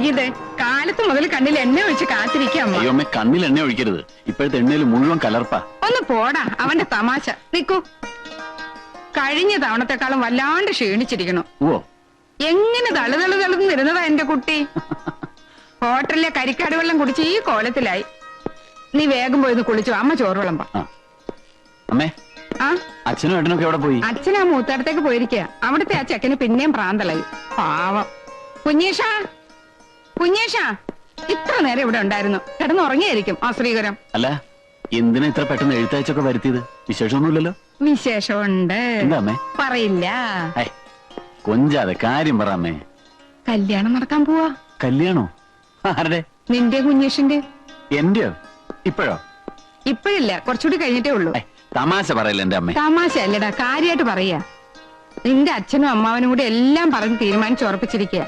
വൈകിയത് കാലത്ത് മുതൽ കണ്ണിൽ എണ്ണ ഒഴിച്ച് കാത്തിരിക്കാം അയ്യോമ്മ കണ്ണിൽ എണ്ണ ഒഴിക്കരുത്. ഇപ്പോഴത്തെ എണ്ണയിൽ മുഴുവൻ കലർപ്പാ. ഒന്ന് പോടാ അവന്റെ തമാശ. നിക്കൂ. കഴിഞ്ഞ തവണത്തെക്കാളും വല്ലാണ്ട് ക്ഷീണിച്ചിരിക്കണു. ഓ എങ്ങനെ തളു തളു തളുന്നിരുന്നതാ എന്റെ കുട്ടി? ഹോട്ടലിലെ കരിക്കാട് വെള്ളം കുടിച്ച് ഈ കോലത്തിലായി. നീ വേഗം പോയി കുളിച്ചു അമ്മ ചോറ് വിളമ്പ അമ്മേ ആ? അച്ഛനും ഏട്ടനൊക്കെ എവിടെ പോയി? അച്ഛൻ ആ മൂത്തടത്തേക്ക് പോയിരിക്കുക അവിടുത്തെ ആ ചെക്കന് പിന്നെയും പ്രാന്തളായി പാവം. കുഞ്ഞേഷ കുഞ്ഞേഷ ഇത്ര നേരം ഇവിടെ ഉണ്ടായിരുന്നു. കിടന്നുറങ്ങിയായിരിക്കും ആ ശ്രീകരം. അല്ല എന്തിനാ ഇത്ര പെട്ടെന്ന് എഴുത്തയച്ചൊക്കെ വരുത്തിയത്? വിശേഷമൊന്നുമില്ലല്ലോ. വിശേഷമുണ്ട്. എന്താമ്മേ പറയില്ല. കൊഞ്ചാതെ കാര്യം പറ അമ്മേ. കല്യാണം നടക്കാൻ പോവാ. കല്യാണോ? ആരുടെ? നിന്റെ കുഞ്ഞേഷിന്റെ എന്റെയോ? ഇപ്പോഴോ? ഇപ്പഴില്ല കുറച്ചുകൂടി കഴിഞ്ഞിട്ടേ ഉള്ളൂ. തമാശ പറയല്ല എന്റെ അമ്മ. തമാശ അല്ലടാ കാര്യമായിട്ട് പറയാ. നിന്റെ അച്ഛനും അമ്മാവനും കൂടി എല്ലാം പറഞ്ഞ് തീരുമാനിച്ച് ഉറപ്പിച്ചിരിക്കുക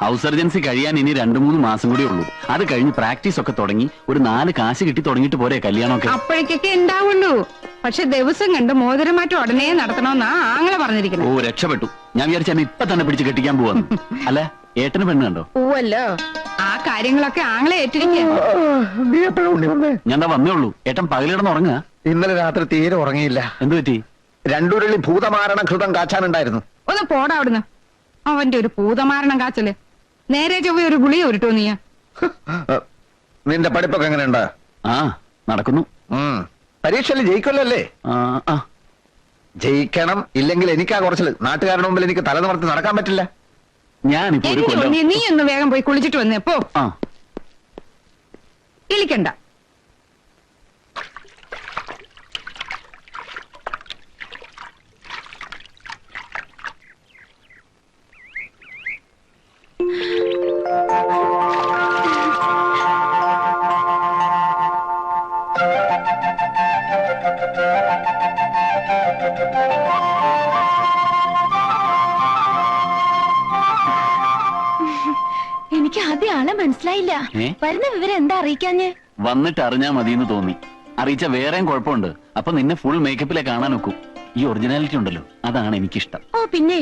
ഹൗസ് സർജൻസി കഴിയാൻ ഇനി രണ്ടു മൂന്ന് മാസം കൂടി ഉള്ളൂ. അത് കഴിഞ്ഞ് പ്രാക്ടീസ് ഒക്കെ തുടങ്ങി ഒരു നാല് കാശ് കിട്ടി തുടങ്ങിയിട്ട് പോരെ കല്യാണമൊക്കെ. അപ്പോഴേക്കൊക്കെ ഉണ്ടാവുള്ളൂ. പക്ഷെ ദിവസം കണ്ട് മോതിരമാറ്റം ഉടനെ നടത്തണമെന്നാ ആങ്ങളെ ഓ പറഞ്ഞിരിക്കുന്നത് രക്ഷപ്പെട്ടു. ഞാൻ വിചാരിച്ച ഇപ്പൊ തന്നെ പിടിച്ച് കെട്ടിക്കാൻ പോവാന്ന് അല്ല ഏട്ടന് പെണ്ണ് കണ്ടോ? പോവല്ലോ ആ കാര്യങ്ങളൊക്കെ ആങ്ങളെ ഏറ്റിരിക്കുക നീ എപ്പോഴാ ഉണ്ണി വന്നേ? ഞാൻ ദാ വന്നേ ഉള്ളൂ. ഏട്ടൻ പകലിടന്ന് ഉറങ്ങുക. ഇന്നലെ രാത്രി തീരെ ഉറങ്ങിയില്ല. എന്ത് പറ്റി? രണ്ടുരുളി ഭൂതമാരണ ഘൃതം കാച്ചാനുണ്ടായിരുന്നു. ഒന്ന് പോടാ അവിടുന്ന്. അവന്റെ ഒരു ഭൂതമാരണം കാച്ചൽ. നേരെ ചൊവ്വ ഒരു ഗുളിയ ഉരുട്ടോ നീയ. നിന്റെ പഠിപ്പൊക്കെ എങ്ങനെയുണ്ട്? ആ നടക്കുന്നു. ഉം. പരീക്ഷയിൽ ജയിക്കുമല്ലോ അല്ലേ ആ, ആ. ജയിക്കണം ഇല്ലെങ്കിൽ എനിക്കാ കുറച്ചിൽ. നാട്ടുകാരുടെ മുമ്പിൽ എനിക്ക് തല നിവർത്തി നടക്കാൻ പറ്റില്ല. ഞാനിപ്പോ ഒരു എന്റെ കൊല്ലം ഉണ്ണി, നീ ഒന്ന് വേഗം പോയി കുളിച്ചിട്ട് വന്നേ പോ. ആ. ഇളിക്കണ്ട. എനിക്ക് ആദ്യം ആളെ മനസ്സിലായില്ല. ഏ? വരുന്ന വിവരം എന്താ അറിയിക്കാഞ്ഞ്? വന്നിട്ട് അറിഞ്ഞാ മതിയെന്ന് തോന്നി. അറിയിച്ച വേറെയും കുഴപ്പമുണ്ട്. അപ്പൊ നിന്നെ ഫുൾ മേക്കപ്പിലെ കാണാൻ നോക്കൂ ഈ ഒറിജിനാലിറ്റി ഉണ്ടല്ലോ അതാണ് എനിക്കിഷ്ടം. ഓ പിന്നെ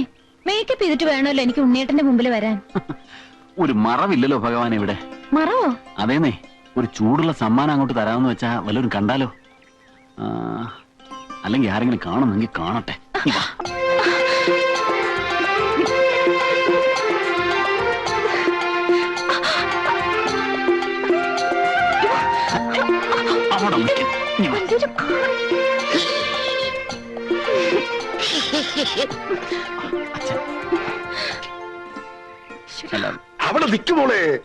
മേക്കപ്പ് ചെയ്തിട്ട് വേണമല്ലോ എനിക്ക് ഉണ്ണിയേട്ടന്റെ മുമ്പിൽ വരാൻ. ഒരു മറവില്ലല്ലോ ഭഗവാൻ ഇവിടെ. മറവോ അതേന്നേ ഒരു ചൂടുള്ള സമ്മാനം അങ്ങോട്ട് തരാമെന്ന് വെച്ചാ വല്ലവരും കണ്ടാലോ? അല്ലെങ്കിൽ ആരെങ്കിലും കാണുന്നെങ്കിൽ കാണട്ടെ. നീ വാ. അവിടെ നിൽക്കുമോളെ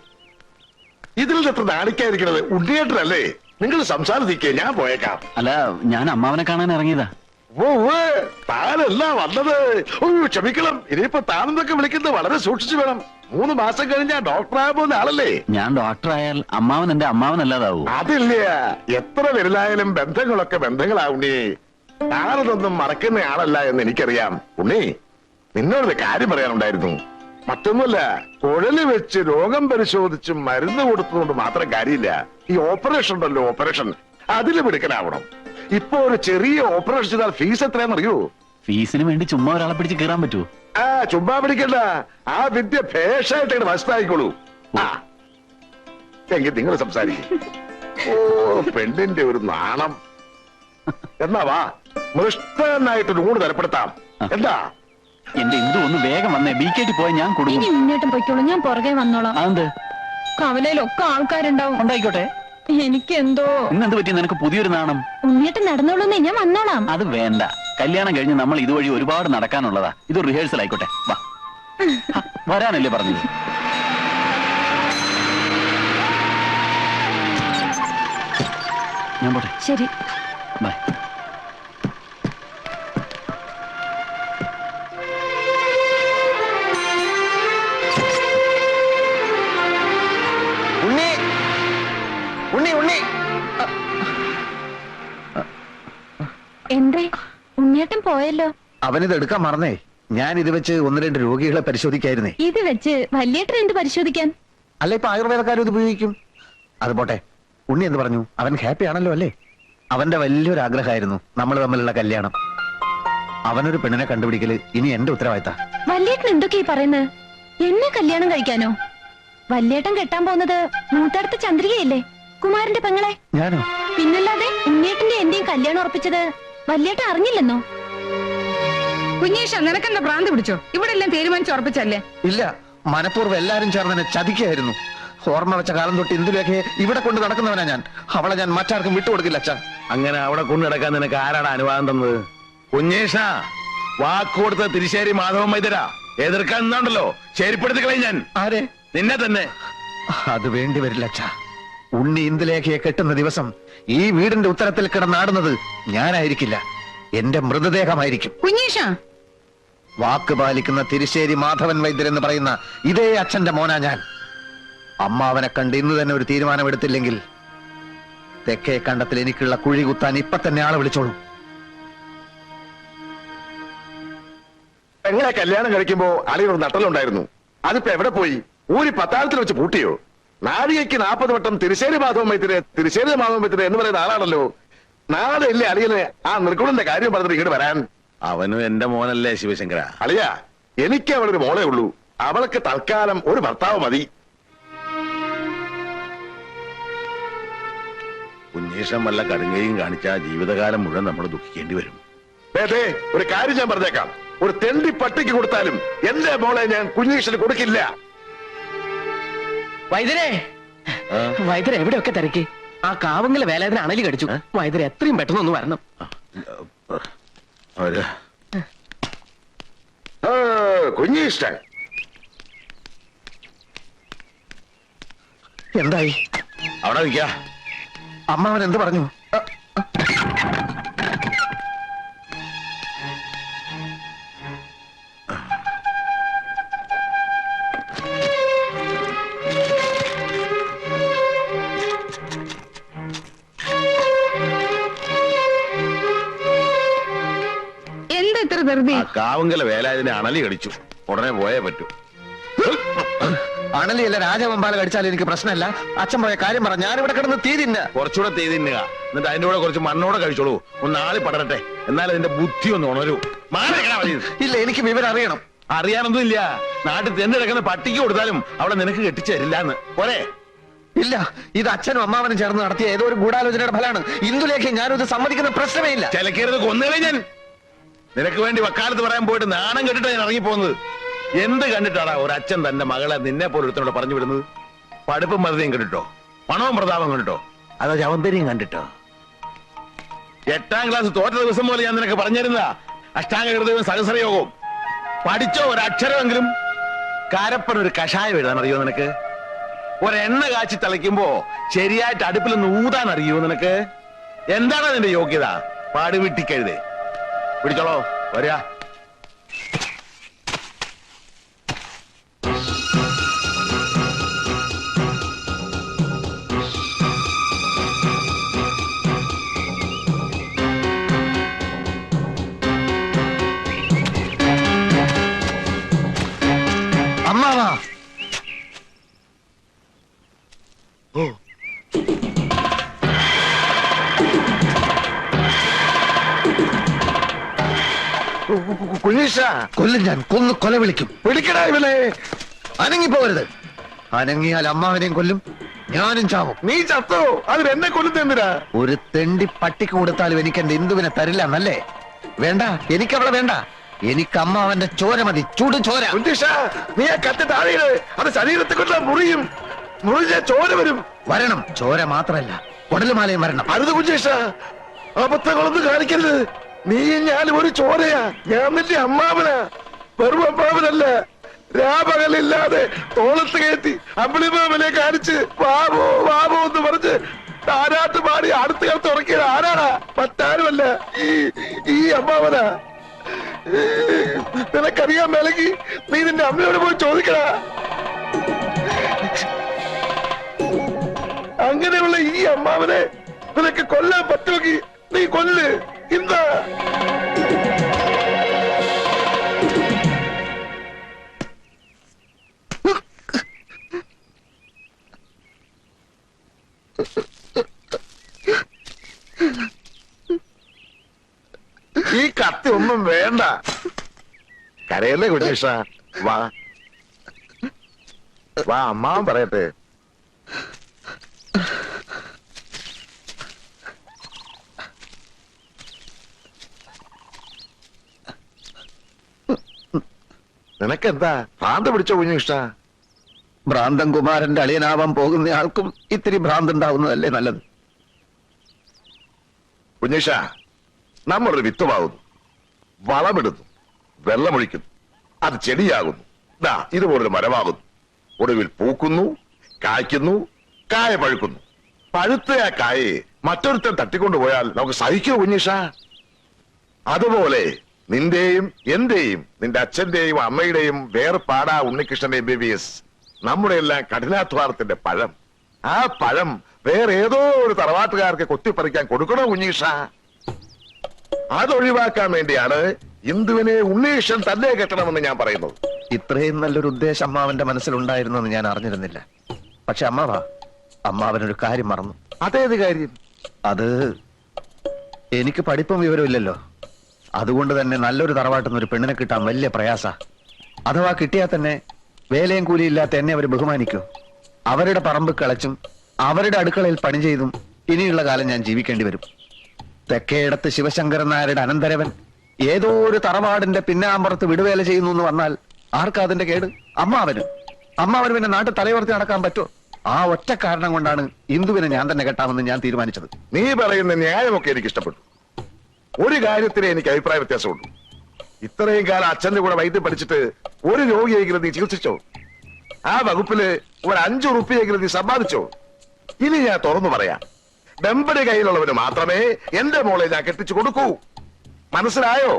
ഇതിൽ നിന്ന് എത്ര നാണിക്കാതിരിക്കണത് ഉണ്ണിയേട്ടനല്ലേ? നിങ്ങൾ സംസാരിക്കേ ഞാൻ പോയേക്കാം. അല്ല ഞാൻ അമ്മാവനെ കാണാൻ ഇറങ്ങിയതാ. താനല്ല വന്നത്. ഓ ക്ഷമിക്കണം. ഇനിയിപ്പോ താനെന്നൊക്കെ വിളിക്കുന്നത് വളരെ സൂക്ഷിച്ചു വേണം. മൂന്ന് മാസം കഴിഞ്ഞാ ഡോക്ടറായ പോകുന്ന ആളല്ലേ? ഞാൻ ഡോക്ടറായാൽ അമ്മാവൻ എന്റെ അമ്മാവനല്ലാതാവൂ അതില്ല. എത്ര വലുതായാലും ബന്ധങ്ങളൊക്കെ ബന്ധങ്ങളാവുണ്ണി താനതൊന്നും മറക്കുന്ന ആളല്ല എന്ന് എനിക്കറിയാം. ഉണ്ണി നിന്നോടൊരു കാര്യം പറയാനുണ്ടായിരുന്നു. മറ്റൊന്നുമല്ല കുഴൽ വെച്ച് രോഗം പരിശോധിച്ച് മരുന്ന് കൊടുത്തതുകൊണ്ട് മാത്രം കാര്യമില്ല. ഈ ഓപ്പറേഷൻ ഉണ്ടല്ലോ ഓപ്പറേഷൻ. അതിൽ മിടുക്കനാവണം. ഇപ്പൊ ഒരു ചെറിയ ഓപ്പറേഷൻ ചെയ്താൽ ഫീസ് എത്രയാണെന്നറിയോ ഫീസിന് വേണ്ടി ചുമ്മാ ഒരാളെ പിടിച്ച് കയറാൻ പറ്റുമോ ആ ചുമ്മാ പിടിക്കണ്ട. ആ വിദ്യ ഭേഷായിട്ട് വശത്തായിക്കോളൂ. ആ. എങ്കിൽ നിങ്ങൾ സംസാരിക്കും. ഓ പെണ്ണിന്റെ ഒരു നാണം. എന്നാ വാ. മൃഷ്ടനായിട്ടൊരു ഊണ് തരപ്പെടുത്താം. എന്താ? എന്റെ ഇന്ദു ഒന്ന് വേഗം വന്നേ. ബി കെട്ടി പോയാൽ ഞാൻ ഇനി കൊടുക്കും ഉണ്ണിയേട്ടൻ പൊയ്ക്കോളൂ. ഞാൻ പുറകെ വന്നോളാം. അതെന്ത് കവലയിലൊക്കെ ആൾക്കാരുണ്ടാവും. ഉണ്ടായിക്കോട്ടെ. എനിക്കെന്തോ? ഇന്നെന്ത് പറ്റി? നിനക്ക് പുതിയൊരു നാണം. ഉണ്ണിയേട്ടൻ നടന്നോളൂന്നേ ഞാൻ വന്നോളാം. അത് വേണ്ട. കല്യാണം കഴിഞ്ഞ് നമ്മൾ ഇതുവഴി ഒരുപാട് നടക്കാനുള്ളതാ. ഇത് റിഹേഴ്സൽ ആയിക്കോട്ടെ. വാ. വരാനല്ലേ പറഞ്ഞത്? ഞാൻ പോട്ടെ. ശരി. ബൈ. എന്തേ? ഉണ്ണിയേട്ടൻ പോയല്ലോ. അവനിത് എടുക്കാൻ മറന്നേ. ഞാൻ ഇത് വെച്ച് ഒന്ന് രണ്ട് രോഗികളെ പരിശോധിക്കായിരുന്നേ. ഇത് വെച്ച് വലിയേട്ടൻ എന്ത് പരിശോധിക്കാൻ. അല്ല ഇപ്പൊ ആയുർവേദക്കാരും ഇത് ഉപയോഗിക്കും. അത് പോട്ടെ. ഉണ്ണി എന്ത് പറഞ്ഞു? അവൻ ഹാപ്പി ആണല്ലോ അല്ലേ? അവന്റെ വലിയൊരു ആഗ്രഹമായിരുന്നു നമ്മൾ തമ്മിലുള്ള കല്യാണം. അവനൊരു പെണ്ണിനെ കണ്ടുപിടിക്കൽ ഇനി എന്റെ ഉത്തരവാദിത്ത. വല്യേട്ടൻ എന്തൊക്കെയാ പറയുന്നത്? എന്നെ കല്യാണം കഴിക്കാനോ? വല്യേട്ടൻ കെട്ടാൻ പോകുന്നത് മൂത്തടുത്ത ചന്ദ്രികയല്ലേ? കുമാരന്റെ പെങ്ങളെ? ഞാനോ? പിന്നല്ലാതെ ഉണ്ണിയേട്ടന്റെ എന്റെയും കല്യാണം ഉറപ്പിച്ചത് വല്യേട്ടൻ അറിഞ്ഞില്ലെന്നോ? കുഞ്ഞീഷ നിനക്കെന്താ ഭ്രാന്ത് പിടിച്ചോ? ഇവിടെ എല്ലാം തീരുമാനിച്ച് ഉറപ്പിച്ചല്ലേ ഇല്ല മനഃപൂർവം എല്ലാരും ചേർന്ന് എന്നെ ചതിക്കായിരുന്നു ഓർമ്മ വെച്ച കാലം തൊട്ട് ഇന്ദുലേഖയെ ഇവിടെ കൊണ്ട് നടക്കുന്നവനാ ഞാൻ. അവളെ ഞാൻ മറ്റാർക്കും വിട്ടുകൊടുക്കില്ല അച്ഛാ. അങ്ങനെ അവിടെ കൊണ്ടു നടക്കാൻ നിനക്ക് ആരാണ് അനുവാദം തന്നത്? കുഞ്ഞേഷ വാക്കുകൊടുത്ത തിരിശ്ശേരി മാധവൻ വൈദ്യര എതിർക്കാൻ നിന്നുണ്ടല്ലോ ശരിപ്പെടുത്തി കളയും ഞാൻ. ആരെ? നിന്നെ തന്നെ. അത് വേണ്ടി വരില്ല അച്ഛാ. ഉണ്ണി ഇന്ദുലേഖയെ കെട്ടുന്ന ദിവസം ഈ വീടിന്റെ ഉത്തരത്തിൽ കിടന്നാടുന്നത് ഞാനായിരിക്കില്ല. എന്റെ മൃതദേഹമായിരിക്കും. കുഞ്ഞീഷ. വാക്ക് പാലിക്കുന്ന തിരിശ്ശേരി മാധവൻ വൈദ്യർ എന്ന് പറയുന്ന ഇതേ അച്ഛന്റെ മോനാ ഞാൻ. അമ്മാവനെ കണ്ട് ഇന്ന് തന്നെ ഒരു തീരുമാനമെടുത്തില്ലെങ്കിൽ തെക്കേ കണ്ടത്തിൽ എനിക്കുള്ള കുഴി കുത്താൻ ഇപ്പൊ തന്നെ ആളെ വിളിച്ചോളൂ. പെങ്ങളെ കല്യാണം കഴിക്കുമ്പോ അളിയൊരു നട്ടലുണ്ടായിരുന്നു അതിപ്പോ എവിടെ പോയി? ഊരി പത്താഴത്തിൽ വെച്ച് പൂട്ടിയോ? നാഴികയ്ക്ക് നാൽപ്പത് വട്ടം തിരുശ്ശേരി മാധവൻ മൈത്തിരെ തിരുശ്ശേരി മാധവൻ മൈത്തിരെ എന്ന് പറയുന്ന ആളാണല്ലോ. നാളെ ഇല്ലേ അളിയന് ആ നിർഗുണന്റെ കാര്യം പറഞ്ഞിട്ട് ഇങ്ങോട്ട് വരാൻ? അവനും എന്റെ മോനല്ലേ ശിവശങ്കര. അളിയ എനിക്ക് അവളൊരു മോളെ ഉള്ളൂ. അവൾക്ക് തൽക്കാലം ഒരു ഭർത്താവ് മതി. ഉന്മേഷം വല്ല കടുങ്ങയും കാണിച്ച ജീവിതകാലം മുഴുവൻ നമ്മൾ ദുഃഖിക്കേണ്ടി വരും. ഒരു കാര്യം ഞാൻ പറഞ്ഞേക്കാം. ഒരു തെണ്ടി പട്ടിക്ക് കൊടുത്താലും എന്റെ മോളെ ഞാൻ കുഞ്ഞീഷന് കൊടുക്കില്ല. വൈദ്യരെ? വൈദ്യരെ എവിടെയൊക്കെ തിരക്കി? ആ കാവങ്ങളെ വേലാതിന് അണലി കടിച്ചു. വൈദ്യരെ എത്രയും പെട്ടെന്ന് ഒന്ന് വരണം. കുഞ്ഞിഷ്ട എന്തായി? അവിടെ നിൽക്ക. അമ്മാവൻ എന്ത് പറഞ്ഞു? കാവുങ്കല വേലായതിനെ അണലി കടിച്ചു. ഉടനെ പോയേ പറ്റൂ. അണലിയല്ല രാജവമ്പാല കടിച്ചാൽ എനിക്ക് പ്രശ്നമല്ല. അച്ഛൻ പോയ കാര്യം പറ ഞാനിവിടെ കിടന്ന് തീ തിന്ന. കുറച്ചുകൂടെ തീ തിന്നുക. എന്നിട്ട് അതിന്റെ കൂടെ കുറച്ച് മണ്ണോടെ കഴിച്ചോളൂ. ഒന്ന് ആളി പടരട്ടെ. എന്നാൽ അതിന്റെ ബുദ്ധി ഒന്ന് ഉണരൂ. ഇല്ല എനിക്ക് വിവരം അറിയണം. അറിയാനൊന്നും ഇല്ല. നാട്ടിൽ തെന്നിടക്കുന്ന പട്ടിക്ക് കൊടുത്താലും അവിടെ നിനക്ക് കെട്ടിച്ചു തരില്ലാന്ന്. പോരെ. ഇല്ല ഇത് അച്ഛനും അമ്മാവനും ചേർന്ന് നടത്തിയ ഏതോ ഒരു ഗൂഢാലോചനയുടെ ഫലമാണ്. ഇന്ദുലേഖ ഞാനും ഇത് സമ്മതിക്കുന്ന പ്രശ്നമേ ഇല്ല. ചിലക്കരുത് കൊന്നുകളെ ഞാൻ. നിനക്ക് വേണ്ടി വക്കാലത്ത് പറയാൻ പോയിട്ട് നാണം കെട്ടിട്ട് ഞാൻ ഇറങ്ങിപ്പോകുന്നത്. എന്ത് കണ്ടിട്ടാടാ ഒരു അച്ഛൻ തന്റെ മകളെ നിന്നെ പോലെ ഒരുത്തനോട് പറഞ്ഞു വിടുന്നത്? പഠിപ്പും മറുതയും കണ്ടിട്ടോ? പണവും പ്രതാപം കണ്ടിട്ടോ? അതോ ചവന്തരിയും കണ്ടിട്ടോ? എട്ടാം ക്ലാസ് തോറ്റ ദിവസം പോലെ ഞാൻ നിനക്ക് പറഞ്ഞിരുന്ന അഷ്ടാംഗ ഹൃദയവും സഹസ്രയോഗവും. പഠിച്ചോ ഒരു കാരപ്പൻ ഒരു കഷായം എഴുതാൻ അറിയോ നിനക്ക്? ഒരെണ്ണ കാച്ചി തളിക്കുമ്പോ ശരിയായിട്ട് അടുപ്പിൽ നിന്ന് ഊതാൻ അറിയോ നിനക്ക്? എന്താണ് അതിന്റെ യോഗ്യത? പാടുവിട്ടിക്കഴുതേ പിടിച്ചോളോ. വരിക. കുഞ്ഞീഷ കൊല്ലും ഞാൻ. കൊന്ന് കൊല വിളിക്കും. പിടിക്കടാ ഇവനെ. അനങ്ങിപ്പോവരുത്. അനങ്ങിയാൽ അമ്മാവിനെയും കൊല്ലും. ഞാനും ചാവും. നീ ചത്തോ? അതിൽ എന്നെ കൊല്ലുന്നെന്തിനാ ഒരു തെണ്ടി പട്ടിക്ക് കൊടുത്താലും എനിക്ക് എന്റെ ഇന്ദുവിനെ തരില്ല എന്നല്ലേ? വേണ്ട. എനിക്ക് അവളെ വേണ്ട. എനിക്ക് അമ്മാവന്റെ ചോര മതി. ചൂട് ചോര. കുഞ്ഞീഷ നീ ആ കത്തി താഴെയിട്. അത് ശരീരത്തെ കൊണ്ട് മുറിയും. മുറിഞ്ഞ ചോര വരും. വരണം. ചോര മാത്രല്ല. കൊടലുമാലയും വരണം. അരുത് കുഞ്ഞീഷ അബദ്ധങ്ങളൊന്നും കാണിക്കരുത്. നീ ഞാനും ഒരു ചോരയാ. ഞാൻ നിന്റെ അമ്മാവനാ. വെറും അമ്മാവനല്ല. രാപകലില്ലാതെ തോളത്ത് കയറ്റി അമ്പിളിമാമനെ കാണിച്ച് വാവോ വാവോ എന്ന് പറഞ്ഞ് താരാട്ട് പാടി അടുത്ത കാലത്ത് ഉറക്കിയത് ആരാടാ? മറ്റാരുമല്ല ഈ ഈ അമ്മാവനാ. നിനക്കറിയാൻ മേലെങ്കിൽ നീ നിന്റെ അമ്മയോട് പോയി ചോദിക്കടാ. അങ്ങനെയുള്ള ഈ അമ്മാവനെ നിനക്ക് കൊല്ലാൻ പറ്റുമെങ്കിൽ നീ കൊല്ല്. എന്താ ഈ കത്തി ഒന്നും വേണ്ട. കരയല്ലേ കുട്ടീഷ? വാ. വാ അമ്മാവൻ പറയട്ടെ. നിനക്കെന്താ? ഭ്രാന്ത് പിടിച്ച കുഞ്ഞിഷ്ട ഭ്രാന്തൻ കുമാരന്റെ അളിയനാവാൻ പോകുന്ന ആൾക്കും ഇത്തിരി ഭ്രാന്ത് ഉണ്ടാവുന്നതല്ലേ നല്ലത്. കുഞ്ഞിഷ നമ്മളൊരു വിത്തുമാകുന്നു വളമിടുന്നു. വെള്ളമൊഴിക്കുന്നു. അത് ചെടിയാകുന്നു. ദാ ഇതുപോലൊരു മരമാകുന്നു. ഒടുവിൽ പൂക്കുന്നു കായ്ക്കുന്നു കായ പഴുക്കുന്നു. പഴുത്ത ആ കായെ മറ്റൊരുത്തൻ തട്ടിക്കൊണ്ടുപോയാൽ നമുക്ക് സഹിക്കൂ കുഞ്ഞിഷ? അതുപോലെ നിന്റെയും എന്റെയും നിന്റെ അച്ഛന്റെയും അമ്മയുടെയും വേർപാടാ ഉണ്ണികൃഷ്ണന്റെ ബി ബി എസ് നമ്മുടെ എല്ലാം കഠിനാധ്വാനത്തിന്റെ പഴം. ആ പഴം വേറെ ഏതോ ഒരു തറവാട്ടുകാർക്ക് കൊത്തിപ്പറിക്കാൻ കൊടുക്കണോ ഉണ്ണീഷ? അതൊഴിവാക്കാൻ വേണ്ടിയാണ് ഇന്ദുവിനെ ഉണ്ണീഷൻ തന്നെ കെട്ടണമെന്ന് ഞാൻ പറയുന്നത്. ഇത്രയും നല്ലൊരു ഉദ്ദേശം അമ്മാവന്റെ മനസ്സിലുണ്ടായിരുന്നെന്ന് ഞാൻ അറിഞ്ഞിരുന്നില്ല. പക്ഷെ അമ്മാവാ അമ്മാവനൊരു കാര്യം മറന്നു. അതേത് കാര്യം? അത് എനിക്ക് പഠിപ്പും വിവരമില്ലല്ലോ അതുകൊണ്ട് തന്നെ നല്ലൊരു തറവാട്ടുന്ന ഒരു പെണ്ണിനെ കിട്ടാൻ വലിയ പ്രയാസ. അഥവാ കിട്ടിയാൽ തന്നെ വേലയും കൂലിയില്ലാത്ത എന്നെ അവർ ബഹുമാനിക്കൂ. അവരുടെ പറമ്പ് കളച്ചും അവരുടെ അടുക്കളയിൽ പണി ചെയ്തും ഇനിയുള്ള കാലം ഞാൻ ജീവിക്കേണ്ടി വരും. തെക്കേടത്ത് ശിവശങ്കരൻ നായരുടെ അനന്തരവൻ ഏതോ ഒരു തറവാടിന്റെ പിന്നാമ്പുറത്ത് വിടുവേല ചെയ്യുന്നു എന്ന് വന്നാൽ ആർക്കാ അതിന്റെ കേട്? അമ്മാവന്. അമ്മാവന് പിന്നെ നാട്ടിൽ തലയുറത്തി നടക്കാൻ പറ്റുമോ ആ ഒറ്റ കാരണം കൊണ്ടാണ് ഇന്ദുവിനെ ഞാൻ തന്നെ കെട്ടാമെന്ന് ഞാൻ തീരുമാനിച്ചത്. നീ പറയുന്ന ന്യായമൊക്കെ എനിക്ക് ഇഷ്ടപ്പെട്ടു ഒരു കാര്യത്തിലെ എനിക്ക് അഭിപ്രായ വ്യത്യാസമുണ്ട് ഇത്രയും കാലം അച്ഛന്റെ കൂടെ വൈദ്യം പഠിച്ചിട്ട് ഒരു രോഗിയെങ്കിലും നീ ചികിത്സിച്ചോ? ആ വകുപ്പിൽ ഒരു അഞ്ചു റുപ്പിയെങ്കിലും നീ സമ്പാദിച്ചോ? ഇനി ഞാൻ തുറന്നു പറയാം. വെമ്പടി കയ്യിലുള്ളവന് മാത്രമേ എന്റെ മോളെ ഞാൻ കെട്ടിച്ചു കൊടുക്കൂ. മനസ്സിലായോ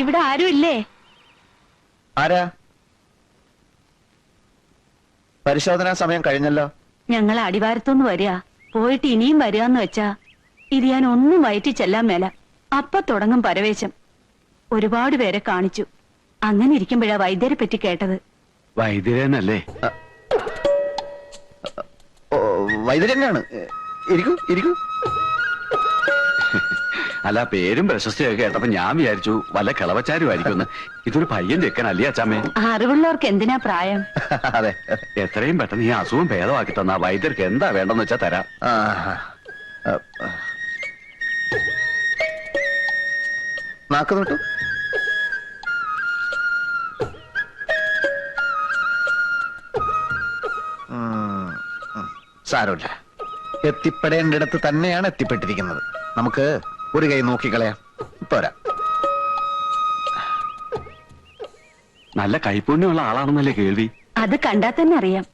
ഇവിടെ ആരും ഇല്ലേ ആരാ? പരിശോധനാ സമയം കഴിഞ്ഞല്ലോ. ഞങ്ങൾ അടിവാരത്തുനിന്ന് വരിക. പോയിട്ട് ഇനിയും വരികന്ന് വെച്ചാ ഇത് ഞാൻ ഒന്നും വയറ്റി ചെല്ലാൻ മേല. അപ്പ തുടങ്ങും പരവേശം. ഒരുപാട് പേരെ കാണിച്ചു. അങ്ങനെ ഇരിക്കുമ്പോഴാ വൈദ്യരെ പറ്റി കേട്ടത്. വൈദ്യരെന്നല്ലേ? വൈദ്യരെന്നാണ് വൈദ്യരനാണ് ഇരിക്കൂ ഇരിക്കൂ. അല്ല പേരും പ്രശസ്തിയൊക്കെ കേട്ടപ്പോ ഞാൻ വിചാരിച്ചു വല്ല കിളവച്ചാരുമായിരിക്കും ഇതൊരു പയ്യൻ ചെക്കനല്ലേ അച്ചാമ്മേ? അറിവുള്ളവർക്ക് എന്തിനാ പ്രായം? അതെ എത്രയും പെട്ടെന്ന് ഈ അസുഖം ഭേദമാക്കി തന്ന വൈദ്യർക്ക് എന്താ വേണ്ടെന്ന് വെച്ചാ തരാം. നാക്ക് നോട്ടു. സാരമില്ല. എത്തിപ്പെടേണ്ടിടത്ത് തന്നെയാണ് എത്തിപ്പെട്ടിരിക്കുന്നത്. നമുക്ക് ഒരു കൈ നോക്കിക്കളയാം പോരാ. നല്ല കൈപ്പുണ്യമുള്ള ആളാണെന്നല്ലേ കേൾവി? അത് കണ്ടാ തന്നെ അറിയാം.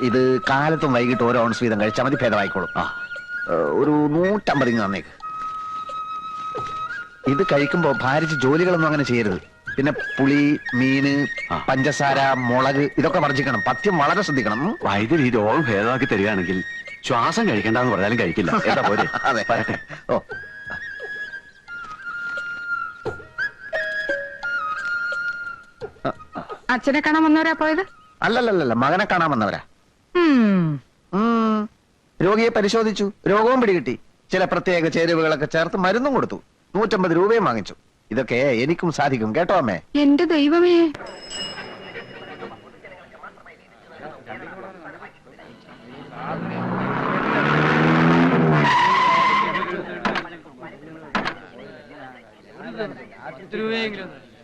ഇത് കാലത്തും വൈകിട്ട് ഓരോ ഓൺസ് വീതം കഴിച്ചാൽ മതി ഭേദമായിക്കോളും. ആ. ഒരു നൂറ്റമ്പത് ഇങ്ങ് തന്നേക്ക്. ഇത് കഴിക്കുമ്പോ ഭാരിച്ച് ജോലികളൊന്നും അങ്ങനെ ചെയ്യരുത്. പിന്നെ പുളി മീന് പഞ്ചസാര മുളക് ഇതൊക്കെ വർജിക്കണം. പത്യം വളരെ ശ്രദ്ധിക്കണം. വൈദ്യുതി രോഗം ഭേദമാക്കി തരികയാണെങ്കിൽ ശ്വാസം കഴിക്കണ്ടെന്ന് പറഞ്ഞാലും കഴിക്കില്ല. എന്താ പോരെ? അതെ. പറയട്ടെ ഓ. അച്ഛനെ കാണാൻ വന്നവരാ പോയത്? അല്ലല്ലല്ല മകനെ കാണാൻ വന്നവരാ. രോഗിയെ പരിശോധിച്ചു. രോഗവും പിടികിട്ടി. ചില പ്രത്യേക ചേരുവകളൊക്കെ ചേർത്ത് മരുന്നും കൊടുത്തു. നൂറ്റമ്പത് രൂപയും വാങ്ങിച്ചു. ഇതൊക്കെ എനിക്കും സാധിക്കും. കേട്ടോ അമ്മേ? എന്റെ ദൈവമേ.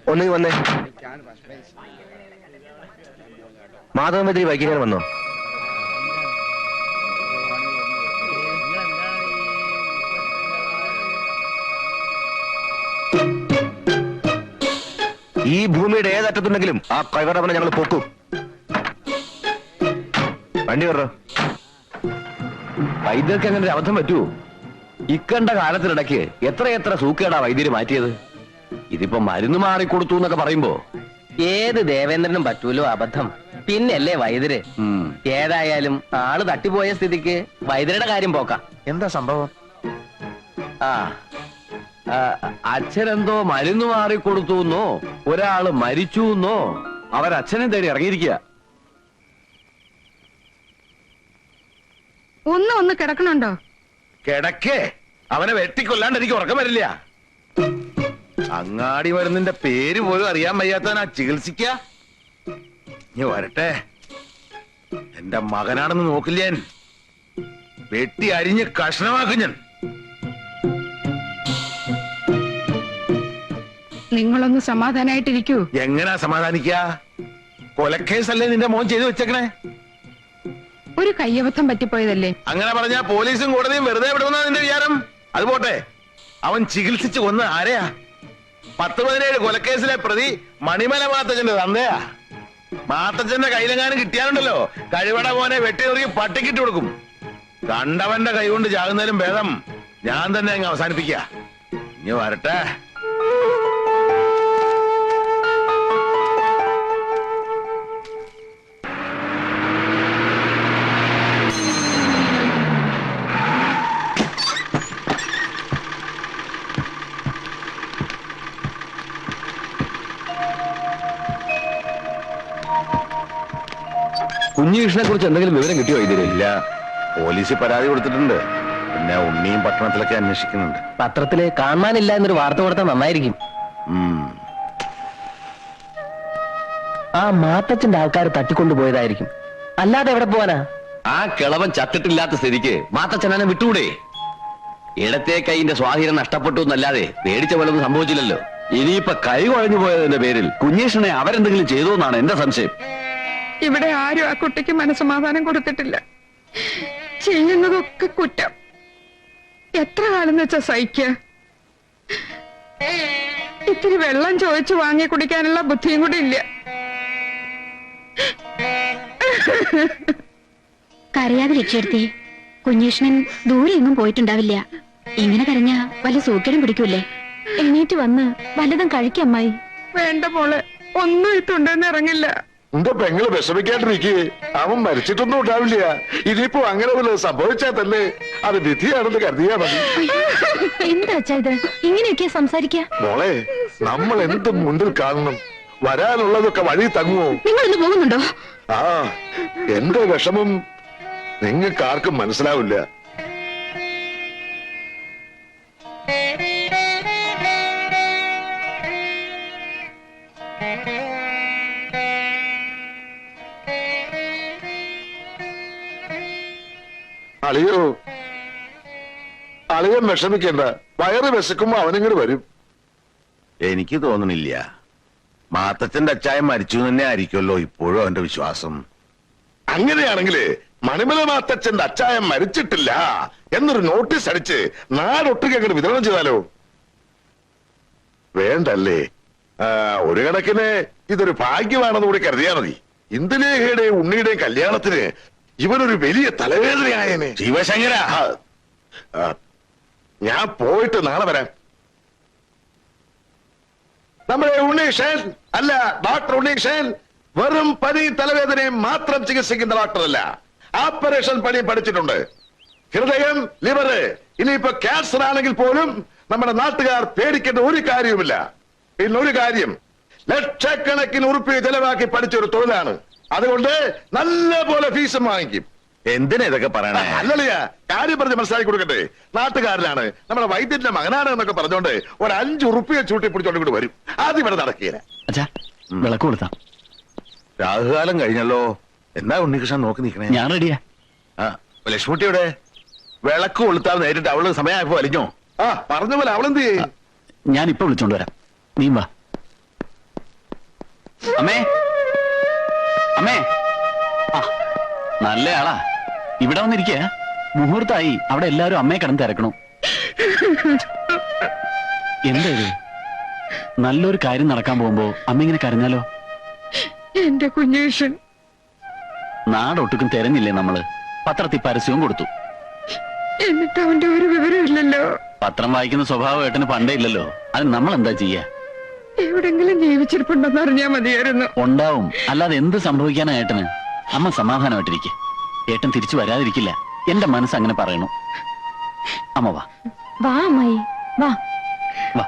ഒന്നുകിൽ വന്നേ. മാധവമന്ത്രി വൈകുന്നേരം വന്നോ? ഈ ഭൂമിയുടെ ഏതറ്റത്തുണ്ടെങ്കിലും ആ കൈവറവനെ ഞങ്ങൾ പൊക്കും. വണ്ടി വരോ വൈദ്യർക്ക് അങ്ങനെ ഒരു അബദ്ധം പറ്റുമോ ഇക്കണ്ട കാലത്തിനിടയ്ക്ക് എത്രയെത്ര സൂക്കേടാ വൈദ്യര് മാറ്റിയത്. ഇതിപ്പോ മരുന്ന് മാറിക്കൊടുത്തു എന്നൊക്കെ പറയുമ്പോ? ഏത് ദേവേന്ദ്രനും പറ്റൂലോ അബദ്ധം. പിന്നല്ലേ വൈദ്യര്. ഏതായാലും ആൾ തട്ടിപ്പോയ സ്ഥിതിക്ക് വൈദ്യരുടെ കാര്യം പോക്കാം. എന്താ സംഭവം? ആ ആ, അച്ഛനെന്തോ മരുന്ന് മാറിക്കൊടുത്തു എന്നോ ഒരാൾ മരിച്ചു എന്നോ അവരച്ഛനെ തേടി ഇറങ്ങിയിരിക്കുക. ഒന്ന് ഒന്ന് കിടക്കണുണ്ടോ? കിടക്കേ. അവനെ വെട്ടിക്കൊല്ലാണ്ട് എനിക്ക് ഉറക്കം വരില്ല. അങ്ങാടി മരുന്നിന്റെ പേര് പോലും അറിയാൻ വയ്യാത്തവനാ. ചികിത്സിക്ക. നീ വരട്ടെ. എന്റെ മകനാണെന്ന് നോക്കില്ല ഞാൻ? വെട്ടി അരിഞ്ഞ് കഷ്ണമാക്കും ഞാൻ. നിങ്ങളൊന്ന് സമാധാനായിട്ടിരിക്കൂ. എങ്ങനാ സമാധാനിക്ക? കൊലക്കേസല്ലേ നിന്റെ മോൻ ചെയ്തു വെച്ചേക്കണേ? ഒരു കയ്യബദ്ധം പറ്റിപ്പോയതല്ലേ? അങ്ങനെ പറഞ്ഞാ പോലീസും കോടതിയും വെറുതെ വിടുന്ന നിന്റെ വിചാരം? അത് പോട്ടെ. അവൻ ചികിത്സിച്ചു കൊന്ന ആരെയാ? പത്ത് പതിനേഴ് കൊലക്കേസിലെ പ്രതി മണിമല മാത്തച്ഛന്റെ തന്തയാ. മാത്തച്ഛന്റെ കയ്യിലെങ്ങാനും കിട്ടിയാലുണ്ടല്ലോ. കഴിവട മോനെ വെട്ടി നുറുക്കി പട്ടിക്കിട്ട് കൊടുക്കും. കണ്ടവന്റെ കൈ കൊണ്ട് ചാകുന്നതിലും ഭേദം ഞാൻ തന്നെ അങ്ങ് അവസാനിപ്പിക്ക ഇനി വരട്ടെ. കുഞ്ഞികൃഷ്ണനെ കുറിച്ച് എന്തെങ്കിലും വിവരം കിട്ടിയോ ഇതിൽ ഇല്ല. പോലീസിൽ പരാതി കൊടുത്തിട്ടുണ്ട്. പിന്നെ ഉണ്ണിയും പട്ടണത്തിലൊക്കെ അന്വേഷിക്കുന്നുണ്ട്. പത്രത്തിൽ കാണാനില്ല എന്നൊരു വാർത്ത കൊടുത്താൽ നന്നായിരിക്കും. ആ മാത്തച്ഛന്റെ ആൾക്കാർ തട്ടിക്കൊണ്ടുപോയതായിരിക്കും. അല്ലാതെ എവിടെ പോവാനാ? ആ കിളവൻ ചത്തിട്ടില്ലാത്ത സ്ഥിതിക്ക് മാത്തച്ഛനെ വിട്ടുകൂടെ ഇടത്തെ കൈന്റെ സ്വാധീനം നഷ്ടപ്പെട്ടു എന്നല്ലാതെ പേടിച്ച പോലൊന്നും സംഭവിച്ചില്ലല്ലോ. ഇനിയിപ്പൊ കൈ കുഴഞ്ഞു പോയതിന്റെ പേരിൽ കുഞ്ഞീഷണെ അവരെന്തെങ്കിലും ചെയ്തു എന്നാണ് എന്റെ സംശയം. ഇവിടെ ആരും ആ കുട്ടിക്ക് മനസ്സമാധാനം കൊടുത്തിട്ടില്ല. ചെയ്യുന്നതൊക്കെ കുറ്റം. എത്ര കാലം വെച്ചാ സഹിക്ക? ഇത്തിരി വെള്ളം ചോദിച്ചു വാങ്ങി കുടിക്കാനുള്ള ബുദ്ധിയും കൂടി ഇല്ല. കരയാതെ രക്ഷയെടുത്തേ കുഞ്ഞീഷ്ണൻ ദൂരെ എങ്ങും പോയിട്ടുണ്ടാവില്ല. ഇങ്ങനെ കരഞ്ഞ വല്ല സൂക്കേടും പിടിക്കൂലേ എണീറ്റ് വന്ന് വല്ലതും കഴിക്കമ്മായി വേണ്ട പോളെ ഒന്നും ഇട്ടുണ്ടെന്ന് ഇറങ്ങില്ല. എന്റെ പെങ്ങൾ വിഷമിക്കാണ്ടിരിക്കേ. അവൻ മരിച്ചിട്ടൊന്നും ഉണ്ടാവില്ല. ഇതിപ്പോ അങ്ങനെ വല്ലതും സംഭവിച്ചാ തന്നെ അത് വിധിയാണെന്ന് കരുതിയാ മതി. എന്താ അച്ഛാ ഇത്? ഇങ്ങനെയൊക്കെ സംസാരിക്ക? മോളെ നമ്മൾ എന്ത് മുന്നിൽ കാണണം? വരാനുള്ളതൊക്കെ വഴി തങ്ങുമോ നിങ്ങൾ പോകുന്നുണ്ടോ? ആ എന്റെ വിഷമം നിങ്ങൾക്ക് ആർക്കും മനസ്സിലാവില്ല. അളിയോ. അളിയൻ വിഷമിക്കണ്ട. വയറ് വിശക്കുമ്പോ അവനിങ്ങോട് വരും. എനിക്ക് തോന്നണില്ല. മാത്തച്ഛന്റെ അച്ചായ മരിച്ചു തന്നെ ആയിരിക്കുമല്ലോ ഇപ്പോഴും അവന്റെ വിശ്വാസം. അങ്ങനെയാണെങ്കിൽ മണിമല മാത്തച്ഛന്റെ അച്ചായം മരിച്ചിട്ടില്ല എന്നൊരു നോട്ടീസ് അടിച്ച് നാടൊട്ടുക അങ്ങോട്ട് വിതരണം ചെയ്താലോ? വേണ്ടല്ലേ? ഒരു കണക്കിന് ഇതൊരു ഭാഗ്യമാണെന്ന് കൂടി കരുതിയാ മതി. ഇന്ദുലേഖയുടെയും ഉണ്ണിയുടെയും കല്യാണത്തിന് ഇവനൊരു വലിയ തലവേദനയായനെ. ശിവശങ്കര ഞാൻ പോയിട്ട് നാളെ വരാം. നമ്മുടെ ഉണ്ണീഷൻ അല്ല ഡോക്ടർ ഉണ്ണീഷൻ വെറും പനി തലവേദനയും മാത്രം ചികിത്സിക്കുന്ന ഡോക്ടറല്ല. ഓപ്പറേഷൻ പണി പഠിച്ചിട്ടുണ്ട്. ഹൃദയം ലിവറ് ഇനിയിപ്പോ ക്യാൻസർ ആണെങ്കിൽ പോലും നമ്മുടെ നാട്ടുകാർ പേടിക്കേണ്ട ഒരു കാര്യവുമില്ല. പിന്നെ ഒരു കാര്യം ലക്ഷക്കണക്കിന് ഉറുപ്പിക ചെലവാക്കി പഠിച്ച ഒരു തൊഴിലാണ്. അതുകൊണ്ട് നല്ല പോലെ ഫീസും വാങ്ങിക്കും. എന്തിനാ ഇതൊക്കെ പറയണേ? അല്ലല്ലയ കാര്യം പറഞ്ഞ് മനസ്സിലാക്കി കൊടുക്കട്ടെ. നാട്ടുകാരനാണ് നമ്മുടെ വൈദ്യന്റെ മകനാണ് എന്നൊക്കെ പറഞ്ഞോണ്ട് ഒരു അഞ്ചു ഉറുപ്പിയെ ചൂട്ടി പിടിച്ചോണ്ട് വരും. ആദ്യം ഇവിടെ നടക്കില്ല അച്ഛാ വിളക്ക് കൊടുത്താ. രാഹുകാലം കഴിഞ്ഞല്ലോ. എന്നാ ഉണ്ണികൃഷ്ണൻ നോക്കി നിൽക്കണേ? ഞാൻ റെഡിയാ. ആ ലക്ഷ്മിട്ടിയുടെ വിളക്ക് കൊളുത്താൻ നേരിട്ട് അവൾ സമയമായപ്പോ വലിഞ്ഞോ ആ പറഞ്ഞ പോലെ അവളെന്ത് ചെയ്യും? ഞാൻ ഇപ്പൊ വിളിച്ചോണ്ട് വരാം. നീ വാ. അമ്മേ അമ്മേ. ആ നല്ല ആളാ. ഇവിടെ വന്നിരിക്ക. മുഹൂർത്തായി അവിടെ എല്ലാരും അമ്മയെ കിടന്ന് തിരക്കണു. എന്താ ഇത്? നല്ലൊരു കാര്യം നടക്കാൻ പോകുമ്പോ അമ്മ ഇങ്ങനെ കരഞ്ഞാലോ? എന്റെ കുഞ്ഞേഷൻ നാടൊട്ടുക്കും തിരഞ്ഞില്ലേ നമ്മൾ? പത്രത്തിൽ പരസ്യവും കൊടുത്തു. എന്നിട്ട് അവന്റെ ഒരു വിവരമില്ലല്ലോ പത്രം വായിക്കുന്ന സ്വഭാവം ഏട്ടന് പണ്ടേ ഇല്ലല്ലോ. അത് നമ്മൾ എന്താ ചെയ്യാ? എവിടെങ്കിലും ജീവിച്ചിരിപ്പുണ്ടെന്ന് അറിഞ്ഞാ മതിയായിരുന്നു. ഉണ്ടാവും. അല്ലാതെ എന്ത് സംഭവിക്കാനാ ഏട്ടന്? അമ്മ സമാധാനമായിട്ടിരിക്കെ. ഏട്ടൻ തിരിച്ചു വരാതിരിക്കില്ല. എന്റെ മനസ്സ് അങ്ങനെ പറയണു. അമ്മ വാ. വാ അമ്മായി. വാ. വാ.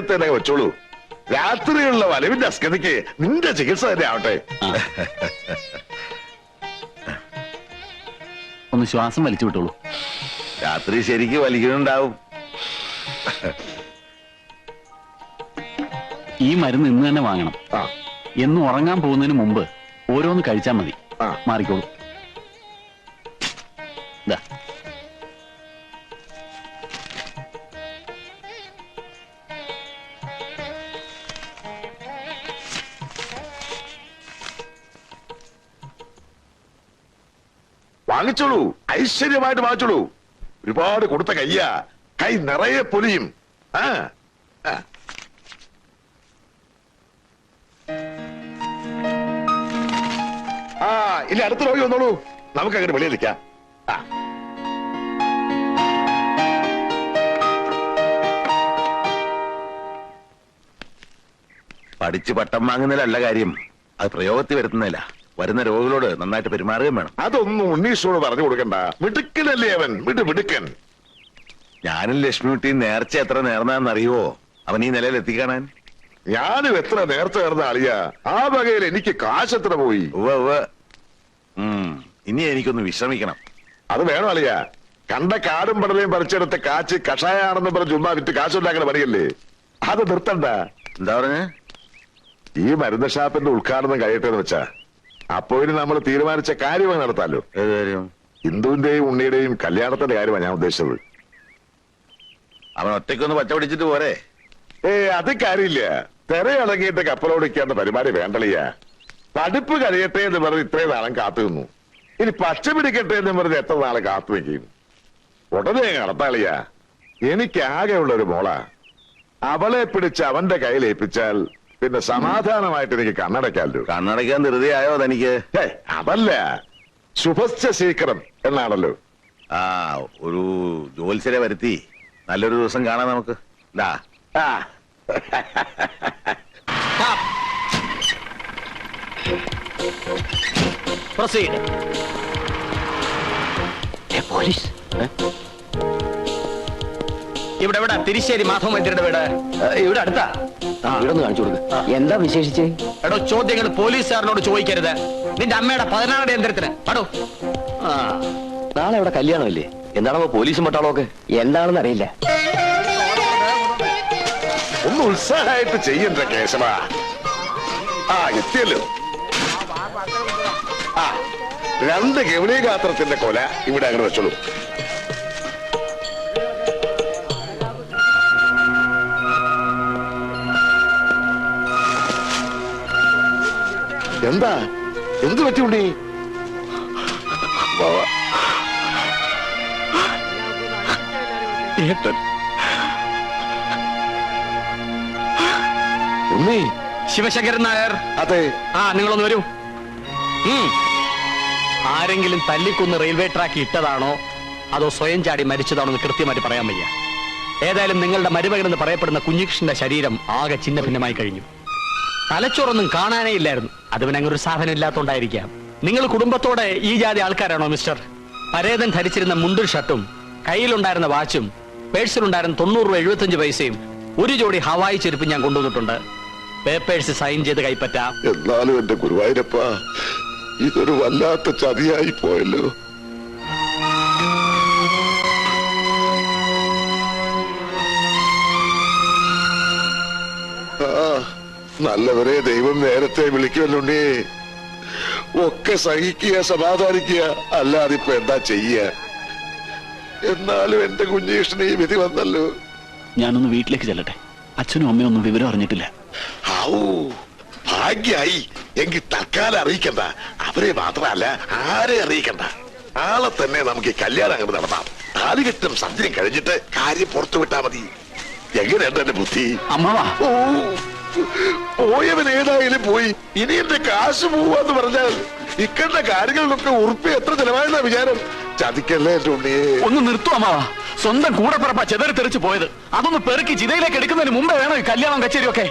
തന്നെ വെച്ചോളൂ. രാത്രിയുള്ള വലവിന്റെ അസ്കതയ്ക്ക് നിന്റെ ചികിത്സ തന്നെ ആവട്ടെ. ഒന്ന് ശ്വാസം വലിച്ചു വിട്ടോളൂ. രാത്രി ശരിക്ക് വലിക്കുന്നുണ്ടാവും. ഈ മരുന്ന് ഇന്ന് തന്നെ വാങ്ങണം. എന്ന് ഉറങ്ങാൻ പോകുന്നതിന് മുമ്പ് ഓരോന്ന് കഴിച്ചാൽ മതി. മാറിക്കോളൂ. വാങ്ങിച്ചോളൂ. ഐശ്വര്യമായിട്ട് വാങ്ങിച്ചോളൂ. ഒരുപാട് കൊടുത്ത കയ്യാ. കൈ നിറയെ പൊലിയും. ആ ആ. ഇല്ല അടുത്ത രോഗി വന്നോളൂ. നമുക്ക് അങ്ങനെ വെളിയിലിരിക്കാം ആ. പഠിച്ച് പട്ടം വാങ്ങുന്നതിലല്ല കാര്യം. അത് പ്രയോഗത്തിൽ വരുത്തുന്നില്ല വരുന്ന രോഗികളോട് നന്നായിട്ട് പെരുമാറുകയും വേണം. അതൊന്നും ഉണ്ണീഷോട് പറഞ്ഞു കൊടുക്കണ്ട. മിടുക്കനല്ലേ അവൻ? വിട് മിടുക്കൻ. ഞാനും ലക്ഷ്മിക്കുട്ടിയും നേർച്ച എത്ര നേർന്നാന്നറിയുവോ അവൻ ഈ നിലയിൽ എത്തിക്കാണാൻ. ഞാനും എത്ര നേർച്ച നേർന്ന ആളിയാ? ആ വകയിൽ എനിക്ക് കാശ് എത്ര പോയി? ഉവ്വ ഉവ്വ. ഉം, ഇനി എനിക്കൊന്ന് വിശ്രമിക്കണം. അത് വേണം അളിയ? കണ്ട കാടും പടലയും പറിച്ചെടുത്ത കാച്ച് കഷായാണെന്ന് പറഞ്ഞ് ചുമ്മാ വിറ്റ് കാശുണ്ടാക്കണ പണിയല്ലേ? അത് നിർത്തണ്ട. എന്താ പറഞ്ഞ? ഈ മരുന്ന് ഷാപ്പിന്റെ ഉദ്ഘാടനം കഴിയട്ടെ എന്ന് വെച്ചാ. അപ്പോ ഇനി നമ്മൾ തീരുമാനിച്ച കാര്യമായി നടത്താലോ? ഏത് കാര്യം ഹിന്ദുവിന്റെയും ഉണ്ണിയുടെയും കല്യാണത്തിന്റെ കാര്യമാണ് ഞാൻ ഉദ്ദേശിച്ചത്. അവൻ ഒറ്റയ്ക്കൊന്ന് പച്ച പിടിച്ചിട്ട് പോരെ. ഏ അത് കാര്യമില്ല. തെരയിളങ്ങിയിട്ട് കപ്പലോടിക്കേണ്ട പരിപാടി വേണ്ടളിയ. പഠിപ്പ് കഴിയട്ടെ എന്ന് പറഞ്ഞ് ഇത്രയും നാളം കാത്തു നിന്നു. ഇനി പച്ച പിടിക്കട്ടെ എന്ന് പറഞ്ഞ് എത്ര നാളെ കാത്തു വെക്കും ഉടനെ നടത്താളിയ. എനിക്ക് ആകെയുള്ള ഒരു മോള. അവളെ പിടിച്ച് അവന്റെ കയ്യിൽ ഏൽപ്പിച്ചാൽ പിന്നെ സമാധാനമായിട്ട് എനിക്ക് കണ്ണടയ്ക്കാമല്ലോ കണ്ണടയ്ക്കാൻ ധൃതിയായോ തനിക്ക് അതല്ല. ശുഭസ്യ ശീക്രം എന്നാണല്ലോ. ആ ഒരു ജോത്സ്യരെ വരുത്തി. നല്ലൊരു ദിവസം കാണാം നമുക്ക്. പ്രൊസീഡ് പോലീസ് ഇവിടെ എവിടെ? തിരിശ്ശേരി മാധവ മന്ത്രിയുടെ വീട് ഇവിടെ അടുത്താ? ഇവിടെ ഒന്ന് കാണിച്ചു കൊടുക്ക. എന്താ വിശേഷിച്ച്? എടോ ചോദ്യങ്ങൾ പോലീസുകാരനോട് ചോദിക്കരുത്. നിന്റെ അമ്മയുടെ പതിനാറ് യന്ത്രത്തിന് പടോ. നാളെ ഇവിടെ കല്യാണമല്ലേ? എന്താണോ പോലീസും പട്ടാളമൊക്കെ എന്താണെന്ന് അറിയില്ല. ഒന്ന് ഉത്സാഹമായിട്ട് ചെയ്യണ്ട കേശവ. ആ എത്തിയല്ലോ. ആ രണ്ട് ഗവനീഗാത്രത്തിന്റെ കൊല ഇവിടെ അങ്ങനെ വെച്ചോളൂ. എന്താ? എന്ത് പറ്റി ഉണ്ണി? ഉണ്ണി. ശിവശങ്കരൻ നായർ. അതെ. ആ നിങ്ങളൊന്ന് വരൂ. ആരെങ്കിലും തല്ലിക്കുന്ന് റെയിൽവേ ട്രാക്ക് ഇട്ടതാണോ? അതോ സ്വയം ചാടി മരിച്ചതാണോ എന്ന് കൃത്യമായിട്ട് പറയാൻ വയ്യ. ഏതായാലും നിങ്ങളുടെ മരുമകൻ എന്ന് പറയപ്പെടുന്ന കുഞ്ഞികൃഷ്ണന്റെ ശരീരം ആകെ ചിന്ന ഭിന്നമായി കഴിഞ്ഞു. തലച്ചോറൊന്നും കാണാനേ ഇല്ലായിരുന്നു. അത് പിന്നെ അങ്ങനെ ഒരു സാധനം ഇല്ലാത്തോണ്ടായിരിക്കാം. നിങ്ങൾ കുടുംബത്തോടെ ഈ ജാതി ആൾക്കാരാണോ മിസ്റ്റർ? പരേതൻ ധരിച്ചിരുന്ന മുണ്ടും ഷർട്ടും കയ്യിലുണ്ടായിരുന്ന വാച്ചും പേഴ്സിലുണ്ടായിരുന്ന തൊണ്ണൂറ് രൂപ എഴുപത്തഞ്ച് പൈസയും ഒരു ജോഡി ഹവായി ചെരുപ്പ് ഞാൻ കൊണ്ടുവന്നിട്ടുണ്ട്. പേപ്പേഴ്സ് സൈൻ ചെയ്ത് കൈപ്പറ്റാം. എന്നാലും എന്റെ ഗുരുവായൂരപ്പ ഇതൊരു വല്ലാത്ത ചതിയായി പോയല്ലോ. നല്ലവരെ ദൈവം നേരത്തെ വിളിക്കുമല്ലോണ്ടേ ഒക്കെ സഹിക്കുക സമാധാനിക്കുക അല്ലാതെ ഇപ്പൊ എന്താ ചെയ്യ? എന്നാലും എന്റെ കുഞ്ഞീഷ്ണ ഈ വിധി വന്നല്ലോ. ഞാനൊന്ന് വീട്ടിലേക്ക് ചെല്ലട്ടെ. അച്ഛനും അമ്മയും ഒന്നും വിവരം അറിഞ്ഞിട്ടില്ല. ഔ ഭാഗ്യായി. എങ്കിൽ തൽക്കാലം അറിയിക്കണ്ട. അവരെ മാത്രമല്ല ആരെ അറിയിക്കണ്ട. ആളെ തന്നെ നമുക്ക് ഈ കല്യാണം അങ്ങോട്ട് നടത്താം. താലികെട്ടും സന്ധ്യം കഴിഞ്ഞിട്ട് കാര്യം പുറത്തു വിട്ടാ മതി. എങ്ങനെയുണ്ട് എന്റെ ബുദ്ധി? അമ്മാവാ. ഓ. പോയവൻ ഏതായാലും പോയി. ഇനി എന്റെ കാശ് പോവാന്ന് പറഞ്ഞാൽ ഇക്കണ്ട കാര്യങ്ങളിലൊക്കെ ഉറുപ്പ് എത്ര ചെലവായെന്നാ വിചാരം. ചതിക്കല്ലേ എന്റെ ഒന്ന് നിർത്തും അമ്മാവാ. സ്വന്തം കൂടെ പറപ്പാ ചെതറി തെറിച്ച് പോയത്. അതൊന്ന് പെറുക്കി ചിതയിലേക്ക് എടുക്കുന്നതിന് മുമ്പേ വേണം ഈ കല്യാണം കച്ചേരിയൊക്കെ?